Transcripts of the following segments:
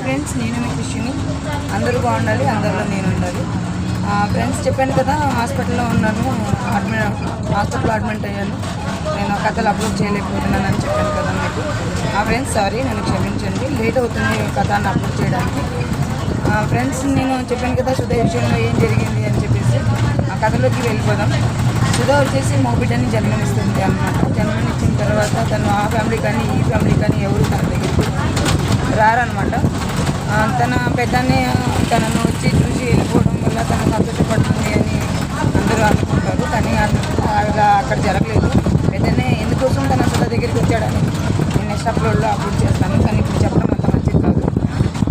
Friends నేను మీ కృషిని. అందరూ బాగుండాలి అందరిలో నేను ఉండాలి. ఆ, ఫ్రెండ్స్ చెప్పాను కదా హాస్పిటల్లో ఉన్నాను అడ్మిట్ హాస్పిటల్లో అడ్మిట్ అయ్యాను. నేను ఆ కథలు అప్లోడ్ చేయలేకపోతున్నాను అని చెప్పాను కదా మీకు. ఆ ఫ్రెండ్స్ సారీ నన్ను క్షమించండి. లేట్ అవుతుంది కథాన్ని కథను అప్లోడ్ చేయడానికి. ఆ, ఫ్రెండ్స్ నేను చెప్పాను కదా సుధ విషయంలో ఏం జరిగింది అని చెప్పేసి. ఆ కథలోకి వెళ్ళిపోదాం. సుధా వచ్చేసి మా బిడ్డని జన్మనిస్తుంది అన్నమాట. జన్మనిచ్చిన తర్వాత తను ఆ ఫ్యామిలీ కానీ ఈ ఫ్యామిలీ కానీ ఎవరు తన దగ్గరికి రారనమాట తన పెద్దనే తనను వచ్చి చూసి వెళ్ళిపోవడం వల్ల తను సంతోషపడుతుంది అని అందరూ అనుకుంటారు. కానీ అలా అక్కడ జరగలేదు. పెద్దనే ఎందుకోసం తన అసలు దగ్గరికి వచ్చాడని నేను నెక్స్ట్ అప్లోడ్లో అప్లోడ్ చేస్తాను. కానీ ఇప్పుడు చెప్పడం అంత మంచిది కాదు.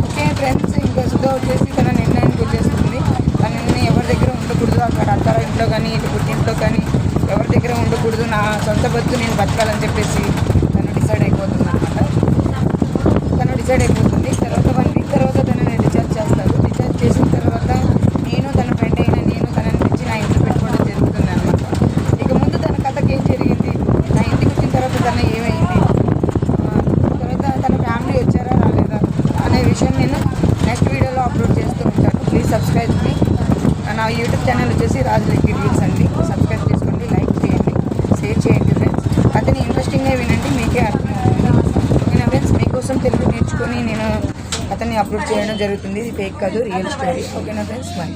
ఓకే ఫ్రెండ్స్ ఇంకా సుధా వచ్చేసి తన నిర్ణయానికి వచ్చేస్తుంది. తనని ఎవరి దగ్గర ఉండకూడదు. అక్కడ అత్తార ఇంట్లో కానీ ఇటు పుట్టింట్లో కానీ ఎవరి దగ్గర ఉండకూడదు. నా సొంత బతుకు నేను బతకాలని చెప్పేసి తను డిసైడ్ అయిపోతుంది అనమాట తను డిసైడ్ అయిపోతుంది తర్వాత వన్ వీక్ తర్వాత తనని డిశ్చార్జ్ చేస్తారు డిశ్చార్జ్ చేసిన తర్వాత నేను తన ఫ్రెండ్ అయిన నేను తనని తెచ్చి నా ఇంట్లో పెట్టుకోవడం జరుగుతుంది అనమాట ఇక ముందు తన కథకి ఏం జరిగింది నా ఇంటికి వచ్చిన తర్వాత తన ఏమైంది ఆ, తర్వాత తన ఫ్యామిలీ వచ్చారా రాలేదా అనే విషయం నేను నెక్స్ట్ వీడియోలో అప్లోడ్ చేస్తూ ఉంటాను సబ్స్క్రైబ్ నా యూట్యూబ్ ఛానల్ వచ్చేసి రాజులకి రీల్స్ అండి. సబ్స్క్రైబ్ చేసుకోండి లైక్ చేయండి షేర్ చేయండి ఫ్రెండ్స్ అతని ఇంట్రెస్టింగ్గా వినండి మీకే అర్థమవుతుంది. నేను ఫ్రెండ్స్ మీకోసం తెలుగు నేర్చుకొని నేను అతన్ని అప్లోడ్ చేయడం జరుగుతుంది. ఇది ఫేక్ కాదు రియల్ స్టోరీ ఓకేనా ఫ్రెండ్స్ మరి